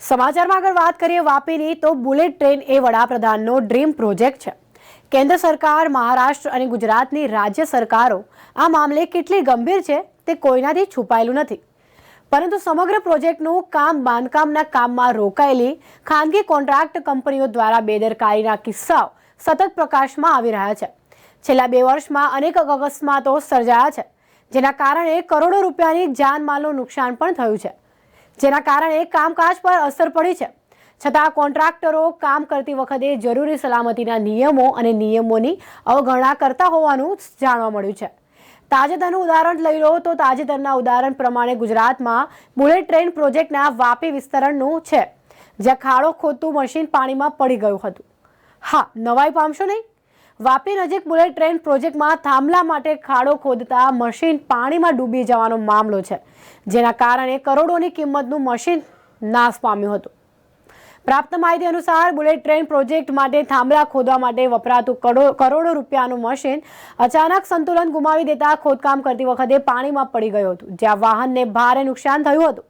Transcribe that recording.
સમાચારમાં આગળ વાત કરીએ વાપીની, તો બુલેટ ટ્રેન એ વડાપ્રધાનનો ડ્રીમ પ્રોજેક્ટ છે. કેન્દ્ર સરકાર, મહારાષ્ટ્ર અને ગુજરાતની રાજ્ય સરકારો આ મામલે કેટલી ગંભીર છે તે કોઈનાથી છુપાયેલું નથી. પરંતુ સમગ્ર પ્રોજેક્ટનું કામ બાંધકામના કામમાં રોકાયેલી ખાનગી કોન્ટ્રાક્ટ કંપનીઓ દ્વારા બેદરકારીના કિસ્સાઓ સતત પ્રકાશમાં આવી રહ્યા છે. છેલ્લા બે વર્ષમાં અનેક અકસ્માતો સર્જાયા છે, જેના કારણે કરોડો રૂપિયાની જાનમાલનું નુકસાન પણ થયું છે. જેના કારણે કામકાજ પર અસર પડી છે. છતાં કોન્ટ્રાક્ટરો કામ કરતી વખતે જરૂરી સલામતીના નિયમો અને નિયમોની અવગણના કરતા હોવાનું જાણવા મળ્યું છે. તાજેતરનું ઉદાહરણ લઈ લો તો તાજેતરના ઉદાહરણ પ્રમાણે ગુજરાતમાં બુલેટ ટ્રેન પ્રોજેક્ટના વાપી વિસ્તરણનું છે, જ્યાં ખાડો ખોદતું મશીન પાણીમાં પડી ગયું હતું. હા, નવાઈ પામશો નહીં? વાપી નજીક બુલેટ ટ્રેન પ્રોજેક્ટમાં થાંભલા માટે ખાડો ખોદતા મશીન પાણીમાં ડૂબી જવાનો મામલો છે, જેના કારણે કરોડોની કિંમતનું મશીન નાશ પામ્યું હતું. પ્રાપ્ત માહિતી અનુસાર બુલેટ ટ્રેન પ્રોજેક્ટ માટે થાંભલા ખોદવા માટે વપરાતું કરોડો રૂપિયાનું મશીન અચાનક સંતુલન ગુમાવી દેતા ખોદકામ કરતી વખતે પાણીમાં પડી ગયું હતું, જ્યાં વાહનને ભારે નુકસાન થયું હતું.